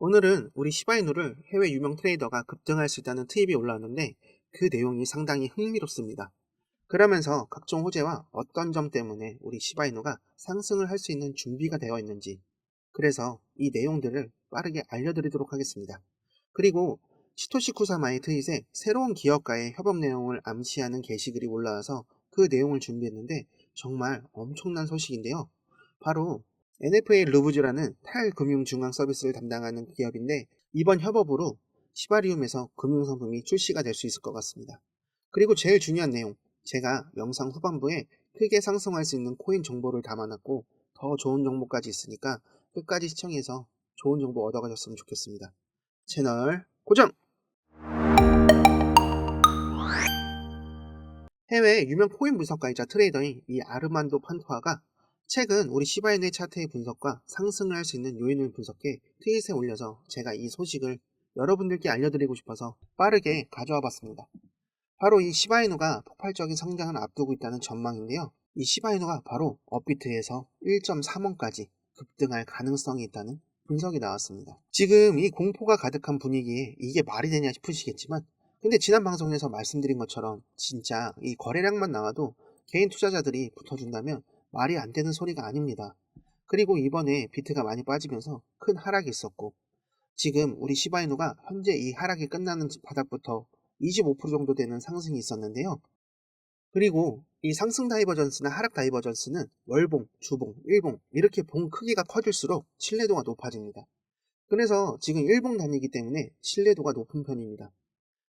오늘은 우리 시바이누를 해외 유명 트레이더가 급등할 수 있다는 트입이 올라왔는데 그 내용이 상당히 흥미롭습니다. 그러면서 각종 호재와 어떤 점 때문에 우리 시바이누가 상승을 할 수 있는 준비가 되어 있는지 그래서 이 내용들을 빠르게 알려드리도록 하겠습니다. 그리고 시토시 쿠사마의 트윗에 새로운 기업과의 협업 내용을 암시하는 게시글이 올라와서 그 내용을 준비했는데 정말 엄청난 소식인데요. 바로 NFA 루브즈라는 탈금융중앙 서비스를 담당하는 기업인데 이번 협업으로 시바리움에서 금융상품이 출시가 될 수 있을 것 같습니다. 그리고 제일 중요한 내용, 제가 영상 후반부에 크게 상승할 수 있는 코인 정보를 담아놨고 더 좋은 정보까지 있으니까 끝까지 시청해서 좋은 정보 얻어가셨으면 좋겠습니다. 채널 고정! 해외 유명 코인 분석가이자 트레이더인 이 아르만도 판토아가 최근 우리 시바이누의 차트의 분석과 상승을 할 수 있는 요인을 분석해 트윗에 올려서 제가 이 소식을 여러분들께 알려드리고 싶어서 빠르게 가져와 봤습니다. 바로 이 시바이누가 폭발적인 성장을 앞두고 있다는 전망인데요. 이 시바이누가 바로 업비트에서 1.3원까지 급등할 가능성이 있다는 분석이 나왔습니다. 지금 이 공포가 가득한 분위기에 이게 말이 되냐 싶으시겠지만 근데 지난 방송에서 말씀드린 것처럼 진짜 이 거래량만 나와도 개인 투자자들이 붙어준다면 말이 안 되는 소리가 아닙니다. 그리고 이번에 비트가 많이 빠지면서 큰 하락이 있었고 지금 우리 시바이누가 현재 이 하락이 끝나는 바닥부터 25% 정도 되는 상승이 있었는데요. 그리고 이 상승 다이버전스나 하락 다이버전스는 월봉, 주봉, 일봉 이렇게 봉 크기가 커질수록 신뢰도가 높아집니다. 그래서 지금 일봉 단위이기 때문에 신뢰도가 높은 편입니다.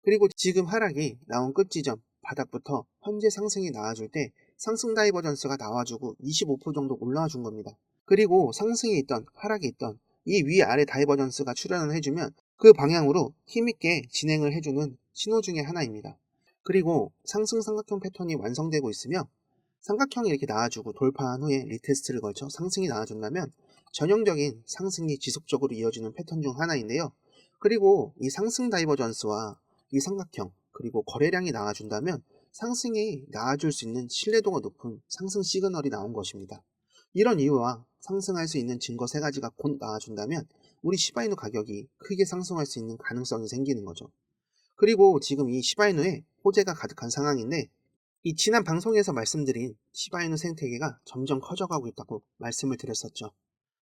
그리고 지금 하락이 나온 끝지점 바닥부터 현재 상승이 나와줄 때 상승 다이버전스가 나와주고 25% 정도 올라와 준 겁니다. 그리고 상승이 있던 하락이 있던 이 위아래 다이버전스가 출현을 해주면 그 방향으로 힘있게 진행을 해주는 신호 중의 하나입니다. 그리고 상승 삼각형 패턴이 완성되고 있으며 삼각형이 이렇게 나와주고 돌파한 후에 리테스트를 걸쳐 상승이 나와준다면 전형적인 상승이 지속적으로 이어지는 패턴 중 하나인데요. 그리고 이 상승 다이버전스와 이 삼각형 그리고 거래량이 나와준다면 상승이 나아줄 수 있는 신뢰도가 높은 상승 시그널이 나온 것입니다. 이런 이유와 상승할 수 있는 증거 세 가지가 곧 나와준다면 우리 시바이누 가격이 크게 상승할 수 있는 가능성이 생기는 거죠. 그리고 지금 이 시바이누에 호재가 가득한 상황인데 이 지난 방송에서 말씀드린 시바이누 생태계가 점점 커져가고 있다고 말씀을 드렸었죠.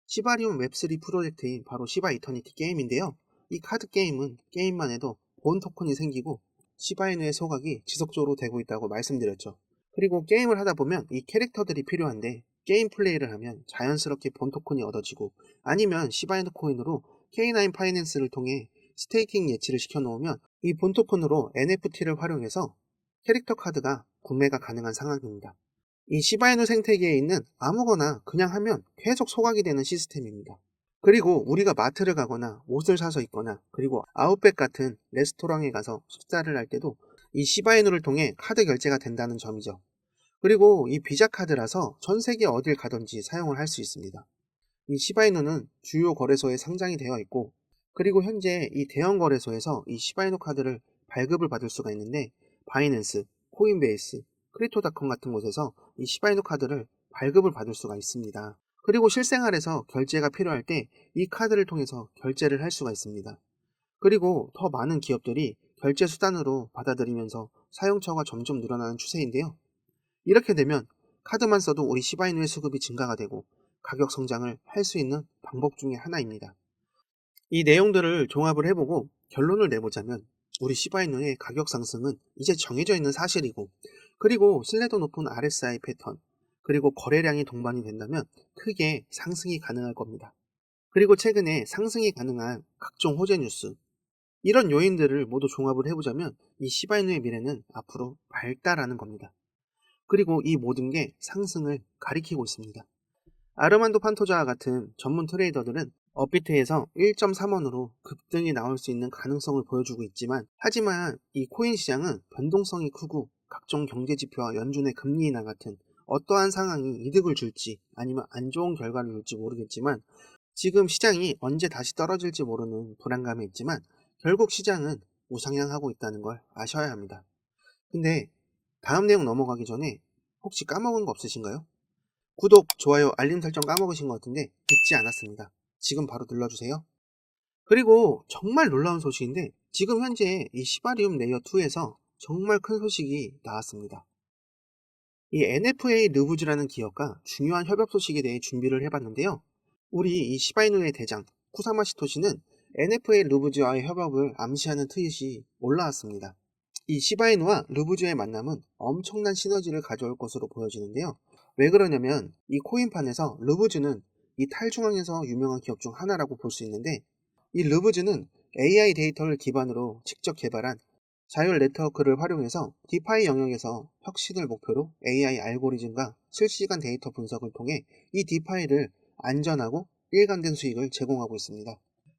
시바리움 웹3 프로젝트인 바로 시바 이터니티 게임인데요. 이 카드 게임은 게임만 해도 본 토큰이 생기고 시바이누의 소각이 지속적으로 되고 있다고 말씀드렸죠. 그리고 게임을 하다 보면 이 캐릭터들이 필요한데 게임 플레이를 하면 자연스럽게 본 토큰이 얻어지고 아니면 시바이누 코인으로 K9 파이낸스를 통해 스테이킹 예치를 시켜놓으면 이 본 토큰으로 NFT를 활용해서 캐릭터 카드가 구매가 가능한 상황입니다. 이 시바이누 생태계에 있는 아무거나 그냥 하면 계속 소각이 되는 시스템입니다. 그리고 우리가 마트를 가거나 옷을 사서 입거나 그리고 아웃백 같은 레스토랑에 가서 식사를 할 때도 이 시바이누를 통해 카드 결제가 된다는 점이죠. 그리고 이 비자 카드라서 전 세계 어딜 가든지 사용을 할 수 있습니다. 이 시바이누는 주요 거래소에 상장이 되어 있고 그리고 현재 이 대형 거래소에서 이 시바이누 카드를 발급을 받을 수가 있는데 바이낸스, 코인베이스, 크리토닷컴 같은 곳에서 이 시바이누 카드를 발급을 받을 수가 있습니다. 그리고 실생활에서 결제가 필요할 때 이 카드를 통해서 결제를 할 수가 있습니다. 그리고 더 많은 기업들이 결제 수단으로 받아들이면서 사용처가 점점 늘어나는 추세인데요. 이렇게 되면 카드만 써도 우리 시바이누의 수급이 증가가 되고 가격 성장을 할 수 있는 방법 중의 하나입니다. 이 내용들을 종합을 해보고 결론을 내보자면 우리 시바이누의 가격 상승은 이제 정해져 있는 사실이고 그리고 신뢰도 높은 RSI 패턴 그리고 거래량이 동반이 된다면 크게 상승이 가능할 겁니다. 그리고 최근에 상승이 가능한 각종 호재 뉴스 이런 요인들을 모두 종합을 해보자면 이 시바이누의 미래는 앞으로 밝다라는 겁니다. 그리고 이 모든 게 상승을 가리키고 있습니다. 아르만도 판토자와 같은 전문 트레이더들은 업비트에서 1.3원으로 급등이 나올 수 있는 가능성을 보여주고 있지만 하지만 이 코인 시장은 변동성이 크고 각종 경제 지표와 연준의 금리 인하 같은 어떠한 상황이 이득을 줄지 아니면 안 좋은 결과를 줄지 모르겠지만 지금 시장이 언제 다시 떨어질지 모르는 불안감이 있지만 결국 시장은 우상향하고 있다는 걸 아셔야 합니다. 근데 다음 내용 넘어가기 전에 혹시 까먹은 거 없으신가요? 구독, 좋아요, 알림 설정 까먹으신 것 같은데 듣지 않았습니다. 지금 바로 눌러주세요. 그리고 정말 놀라운 소식인데 지금 현재 이 시바리움 레이어 2에서 정말 큰 소식이 나왔습니다. 이 NFA 르부즈라는 기업과 중요한 협업 소식에 대해 준비를 해봤는데요. 우리 이 시바이누의 대장 쿠사마 시토시는 NFA 르부즈와의 협업을 암시하는 트윗이 올라왔습니다. 이 시바이누와 르부즈의 만남은 엄청난 시너지를 가져올 것으로 보여지는데요. 왜 그러냐면 이 코인판에서 르부즈는 이 탈중앙에서 유명한 기업 중 하나라고 볼 수 있는데 이 르부즈는 AI 데이터를 기반으로 직접 개발한 자율 네트워크를 활용해서 디파이 영역에서 혁신을 목표로 AI 알고리즘과 실시간 데이터 분석을 통해 이 디파이를 안전하고 일관된 수익을 제공하고 있습니다.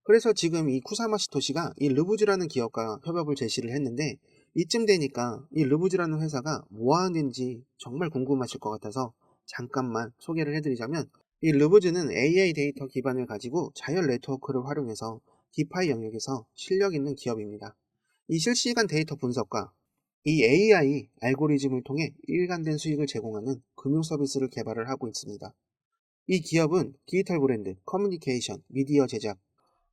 그래서 지금 이 쿠사마 시토시가 이 르부즈라는 기업과 협업을 제시를 했는데 이쯤 되니까 이 르부즈라는 회사가 뭐 하는지 정말 궁금하실 것 같아서 잠깐만 소개를 해드리자면 이 르부즈는 AI 데이터 기반을 가지고 자율 네트워크를 활용해서 디파이 영역에서 실력 있는 기업입니다. 이 실시간 데이터 분석과 이 AI 알고리즘을 통해 일관된 수익을 제공하는 금융 서비스를 개발을 하고 있습니다. 이 기업은 디지털 브랜드, 커뮤니케이션, 미디어 제작,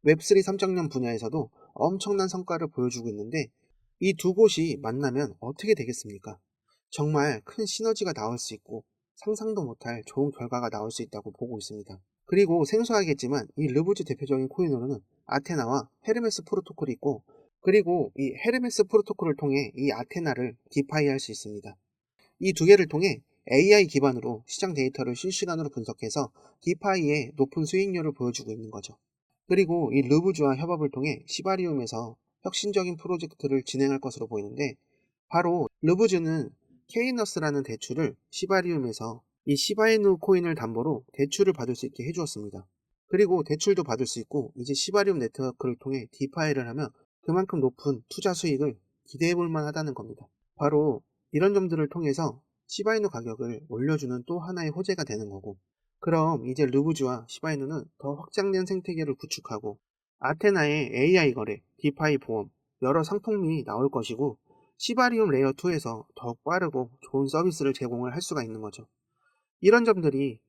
웹3 3.0 분야에서도 엄청난 성과를 보여주고 있는데 이 두 곳이 만나면 어떻게 되겠습니까? 정말 큰 시너지가 나올 수 있고 상상도 못할 좋은 결과가 나올 수 있다고 보고 있습니다. 그리고 생소하겠지만 이 르부즈 대표적인 코인으로는 아테나와 헤르메스 프로토콜이 있고 그리고 이 헤르메스 프로토콜을 통해 이 아테나를 디파이 할 수 있습니다. 이 두 개를 통해 AI 기반으로 시장 데이터를 실시간으로 분석해서 디파이의 높은 수익률을 보여주고 있는 거죠. 그리고 이 르부즈와 협업을 통해 시바리움에서 혁신적인 프로젝트를 진행할 것으로 보이는데 바로 르부즈는 케이너스라는 대출을 시바리움에서 이 시바이누 코인을 담보로 대출을 받을 수 있게 해주었습니다. 그리고 대출도 받을 수 있고 이제 시바리움 네트워크를 통해 디파이를 하면 그만큼 높은 투자 수익을 기대해 볼 만하다는 겁니다. 바로 이런 점들을 통해서 시바이누 가격을 올려주는 또 하나의 호재가 되는 거고 그럼 이제 르부즈와 시바이누는 더 확장된 생태계를 구축하고 아테나의 AI 거래, 디파이 보험, 여러 상품이 나올 것이고 시바리움 레이어 2에서 더욱 빠르고 좋은 서비스를 제공을 할 수가 있는 거죠. 이런 점들이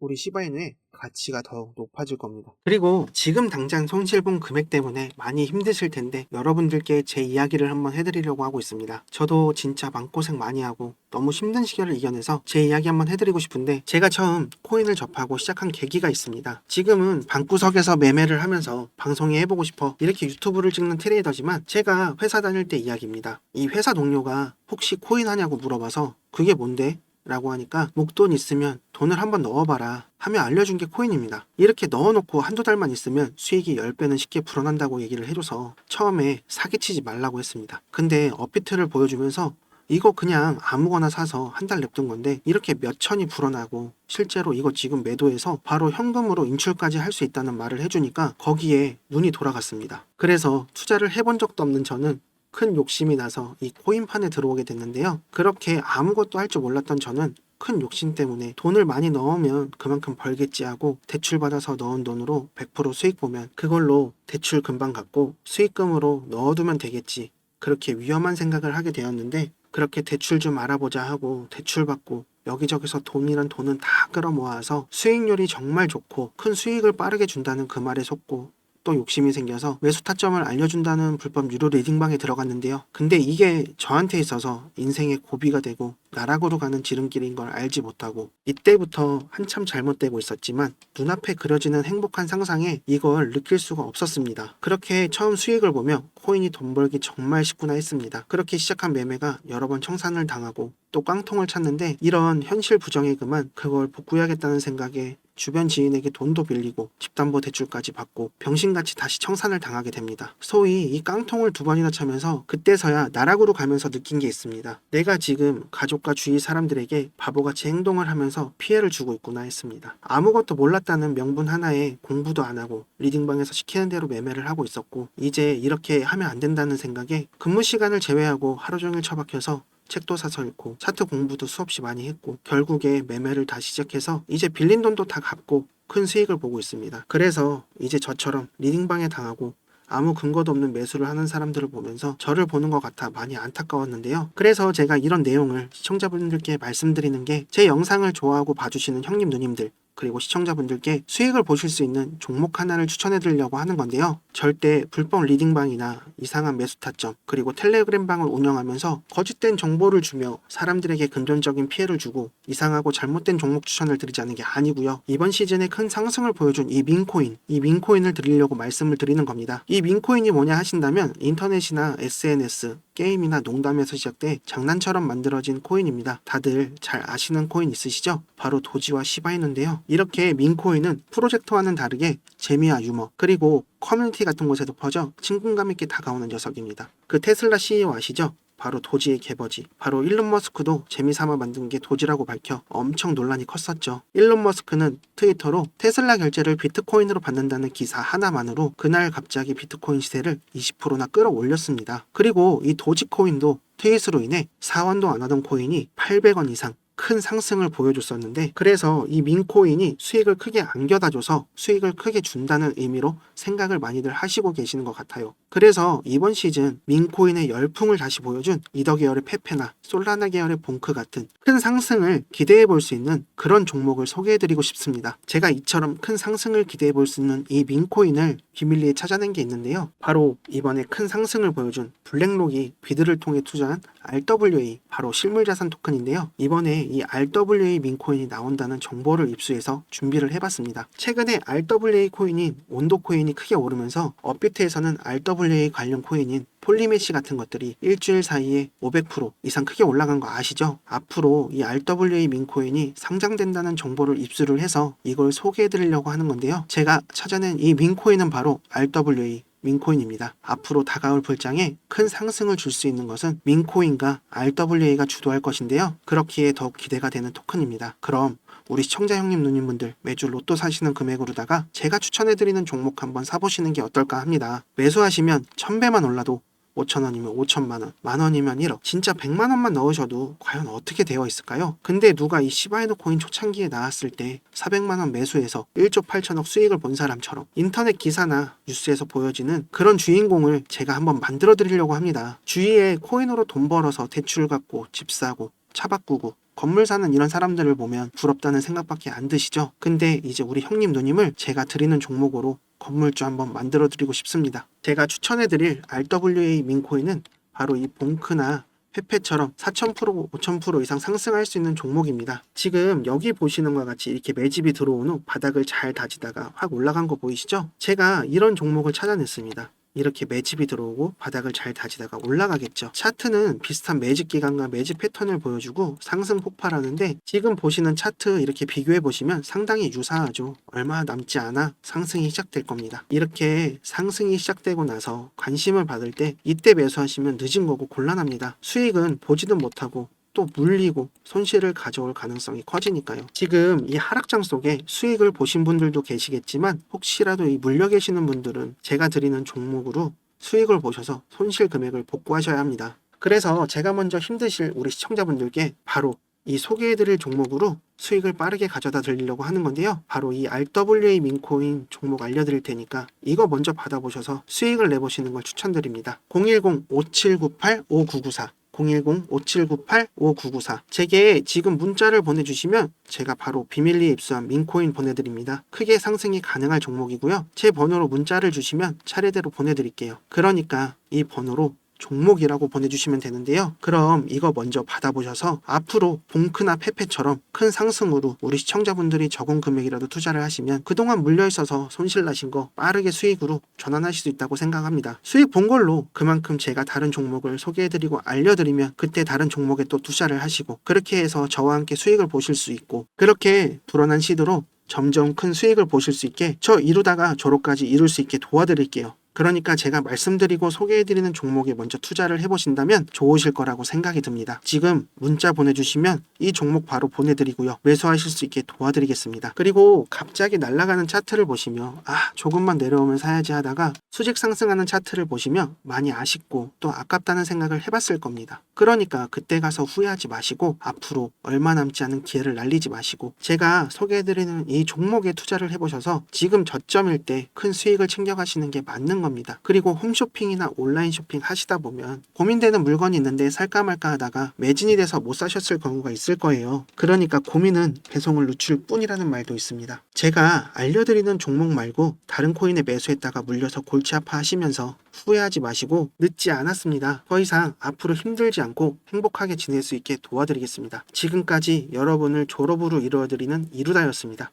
우리 시바이누의 가치가 더욱 높아질 겁니다. 그리고 지금 당장 손실 본 금액 때문에 많이 힘드실 텐데 여러분들께 제 이야기를 한번 해드리려고 하고 있습니다. 저도 진짜 마음고생 많이 하고 너무 힘든 시절을 이겨내서 제 이야기 한번 해드리고 싶은데 제가 처음 코인을 접하고 시작한 계기가 있습니다. 지금은 방구석에서 매매를 하면서 방송에 해보고 싶어 이렇게 유튜브를 찍는 트레이더지만 제가 회사 다닐 때 이야기입니다. 이 회사 동료가 혹시 코인 하냐고 물어봐서 그게 뭔데? 라고 하니까 목돈 있으면 돈을 한번 넣어봐라 하며 알려준 게 코인입니다. 이렇게 넣어놓고 한두 달만 있으면 수익이 10배는 쉽게 불어난다고 얘기를 해줘서 처음에 사기치지 말라고 했습니다. 근데 업비트를 보여주면서 이거 그냥 아무거나 사서 한 달 냅둔 건데 이렇게 몇 천이 불어나고 실제로 이거 지금 매도해서 바로 현금으로 인출까지 할 수 있다는 말을 해주니까 거기에 눈이 돌아갔습니다. 그래서 투자를 해본 적도 없는 저는 큰 욕심이 나서 이 코인판에 들어오게 됐는데요. 그렇게 아무것도 할 줄 몰랐던 저는 큰 욕심 때문에 돈을 많이 넣으면 그만큼 벌겠지 하고 대출받아서 넣은 돈으로 100% 수익 보면 그걸로 대출 금방 갚고 수익금으로 넣어두면 되겠지. 그렇게 위험한 생각을 하게 되었는데 그렇게 대출 좀 알아보자 하고 대출 받고 여기저기서 돈이란 돈은 다 끌어모아서 수익률이 정말 좋고 큰 수익을 빠르게 준다는 그 말에 속고 또 욕심이 생겨서 매수 타점을 알려준다는 불법 유료 리딩방에 들어갔는데요. 근데 이게 저한테 있어서 인생의 고비가 되고 나락으로 가는 지름길인 걸 알지 못하고 이때부터 한참 잘못되고 있었지만 눈앞에 그려지는 행복한 상상에 이걸 느낄 수가 없었습니다. 그렇게 처음 수익을 보며 코인이 돈 벌기 정말 쉽구나 했습니다. 그렇게 시작한 매매가 여러 번 청산을 당하고 또 깡통을 찾는데 이런 현실 부정에 그만 그걸 복구해야겠다는 생각에 주변 지인에게 돈도 빌리고 집담보 대출까지 받고 병신같이 다시 청산을 당하게 됩니다. 소위 이 깡통을 두 번이나 차면서 그때서야 나락으로 가면서 느낀 게 있습니다. 내가 지금 가족과 주위 사람들에게 바보같이 행동을 하면서 피해를 주고 있구나 했습니다. 아무것도 몰랐다는 명분 하나에 공부도 안 하고 리딩방에서 시키는 대로 매매를 하고 있었고 이제 이렇게 하면 안 된다는 생각에 근무 시간을 제외하고 하루 종일 처박혀서 책도 사서 읽고 차트 공부도 수없이 많이 했고 결국에 매매를 다시 시작해서 이제 빌린 돈도 다 갚고 큰 수익을 보고 있습니다. 그래서 이제 저처럼 리딩방에 당하고 아무 근거도 없는 매수를 하는 사람들을 보면서 저를 보는 것 같아 많이 안타까웠는데요. 그래서 제가 이런 내용을 시청자분들께 말씀드리는 게 제 영상을 좋아하고 봐주시는 형님 누님들 그리고 시청자분들께 수익을 보실 수 있는 종목 하나를 추천해 드리려고 하는 건데요. 절대 불법 리딩방이나 이상한 매수 타점, 그리고 텔레그램방을 운영하면서 거짓된 정보를 주며 사람들에게 근본적인 피해를 주고 이상하고 잘못된 종목 추천을 드리자는 게 아니고요. 이번 시즌에 큰 상승을 보여준 이 민코인, 이 민코인을 드리려고 말씀을 드리는 겁니다. 이 민코인이 뭐냐 하신다면 인터넷이나 SNS, 게임이나 농담에서 시작돼 장난처럼 만들어진 코인입니다. 다들 잘 아시는 코인 있으시죠? 바로 도지와 시바이누인데요. 이렇게 민코인은 프로젝트와는 다르게 재미와 유머 그리고 커뮤니티 같은 곳에도 퍼져 친근감 있게 다가오는 녀석입니다. 그 테슬라 CEO 아시죠? 바로 도지의 개버지. 바로 일론 머스크도 재미삼아 만든 게 도지라고 밝혀 엄청 논란이 컸었죠. 일론 머스크는 트위터로 테슬라 결제를 비트코인으로 받는다는 기사 하나만으로 그날 갑자기 비트코인 시세를 20%나 끌어올렸습니다. 그리고 이 도지코인도 트윗으로 인해 사원도 안 하던 코인이 800원 이상 큰 상승을 보여줬었는데 그래서 이 민코인이 수익을 크게 안겨다줘서 수익을 크게 준다는 의미로 생각을 많이들 하시고 계시는 것 같아요. 그래서 이번 시즌 민코인의 열풍을 다시 보여준 이더 계열의 페페나 솔라나 계열의 봉크 같은 큰 상승을 기대해 볼 수 있는 그런 종목을 소개해 드리고 싶습니다. 제가 이처럼 큰 상승을 기대해 볼 수 있는 이 민코인을 비밀리에 찾아낸 게 있는데요. 바로 이번에 큰 상승을 보여준 블랙록이 비드를 통해 투자한 RWA 바로 실물자산 토큰인데요. 이번에 이 RWA 민코인이 나온다는 정보를 입수해서 준비를 해봤습니다. 최근에 RWA 코인인 온도 코인이 크게 오르면서 업비트에서는 RWA 관련 코인인 폴리메시 같은 것들이 일주일 사이에 500% 이상 크게 올라간 거 아시죠? 앞으로 이 RWA 민코인이 상장된다는 정보를 입수를 해서 이걸 소개해 드리려고 하는 건데요. 제가 찾아낸 이 민코인은 바로 RWA 민코인입니다. 앞으로 다가올 불장에 큰 상승을 줄 수 있는 것은 민코인과 RWA가 주도할 것인데요. 그렇기에 더욱 기대가 되는 토큰입니다. 그럼 우리 시청자 형님 누님분들 매주 로또 사시는 금액으로다가 제가 추천해드리는 종목 한번 사보시는 게 어떨까 합니다. 매수하시면 1000배만 올라도 5천원이면 5천만원, 만원이면 1억, 진짜 100만원만 넣으셔도 과연 어떻게 되어 있을까요? 근데 누가 이 시바이노 코인 초창기에 나왔을 때 400만원 매수해서 1조 8천억 수익을 본 사람처럼 인터넷 기사나 뉴스에서 보여지는 그런 주인공을 제가 한번 만들어 드리려고 합니다. 주위에 코인으로 돈 벌어서 대출 받고 집 사고 차 바꾸고 건물 사는 이런 사람들을 보면 부럽다는 생각밖에 안 드시죠? 근데 이제 우리 형님 누님을 제가 드리는 종목으로 건물주 한번 만들어 드리고 싶습니다. 제가 추천해 드릴 RWA 민코인은 바로 이 봉크나 페페처럼 4,000%, 5,000% 이상 상승할 수 있는 종목입니다. 지금 여기 보시는 것과 같이 이렇게 매집이 들어온 후 바닥을 잘 다지다가 확 올라간 거 보이시죠? 제가 이런 종목을 찾아냈습니다. 이렇게 매집이 들어오고 바닥을 잘 다지다가 올라가겠죠. 차트는 비슷한 매집 기간과 매집 패턴을 보여주고 상승 폭발하는데 지금 보시는 차트 이렇게 비교해 보시면 상당히 유사하죠. 얼마 남지 않아 상승이 시작될 겁니다. 이렇게 상승이 시작되고 나서 관심을 받을 때 이때 매수하시면 늦은 거고 곤란합니다. 수익은 보지도 못하고 또 물리고 손실을 가져올 가능성이 커지니까요. 지금 이 하락장 속에 수익을 보신 분들도 계시겠지만 혹시라도 이 물려 계시는 분들은 제가 드리는 종목으로 수익을 보셔서 손실 금액을 복구하셔야 합니다. 그래서 제가 먼저 힘드실 우리 시청자분들께 바로 이 소개해드릴 종목으로 수익을 빠르게 가져다 드리려고 하는 건데요. 바로 이 RWA 민코인 종목 알려드릴 테니까 이거 먼저 받아보셔서 수익을 내보시는 걸 추천드립니다. 010-5798-5994 010-5798-5994 제게 지금 문자를 보내주시면 제가 바로 비밀리에 입수한 민코인 보내드립니다. 크게 상승이 가능할 종목이고요. 제 번호로 문자를 주시면 차례대로 보내드릴게요. 그러니까 이 번호로 종목이라고 보내주시면 되는데요. 그럼 이거 먼저 받아보셔서 앞으로 봉크나 페페처럼 큰 상승으로 우리 시청자분들이 적은 금액이라도 투자를 하시면 그동안 물려있어서 손실 나신 거 빠르게 수익으로 전환하실 수 있다고 생각합니다. 수익 본 걸로 그만큼 제가 다른 종목을 소개해드리고 알려드리면 그때 다른 종목에 또 투자를 하시고 그렇게 해서 저와 함께 수익을 보실 수 있고 그렇게 불어난 시도로 점점 큰 수익을 보실 수 있게 저 이루다가 졸업까지 이룰 수 있게 도와드릴게요. 그러니까 제가 말씀드리고 소개해드리는 종목에 먼저 투자를 해보신다면 좋으실 거라고 생각이 듭니다. 지금 문자 보내주시면 이 종목 바로 보내드리고요. 매수하실 수 있게 도와드리겠습니다. 그리고 갑자기 날아가는 차트를 보시며 아 조금만 내려오면 사야지 하다가 수직 상승하는 차트를 보시면 많이 아쉽고 또 아깝다는 생각을 해봤을 겁니다. 그러니까 그때 가서 후회하지 마시고 앞으로 얼마 남지 않은 기회를 날리지 마시고 제가 소개해드리는 이 종목에 투자를 해보셔서 지금 저점일 때 큰 수익을 챙겨가시는 게 맞는 겁니다. 겁니다. 그리고 홈쇼핑이나 온라인 쇼핑 하시다 보면 고민되는 물건이 있는데 살까 말까 하다가 매진이 돼서 못 사셨을 경우가 있을 거예요. 그러니까 고민은 배송을 늦출 뿐이라는 말도 있습니다. 제가 알려드리는 종목 말고 다른 코인에 매수했다가 물려서 골치 아파 하시면서 후회하지 마시고 늦지 않았습니다. 더 이상 앞으로 힘들지 않고 행복하게 지낼 수 있게 도와드리겠습니다. 지금까지 여러분을 졸업으로 이루어드리는 이루다였습니다.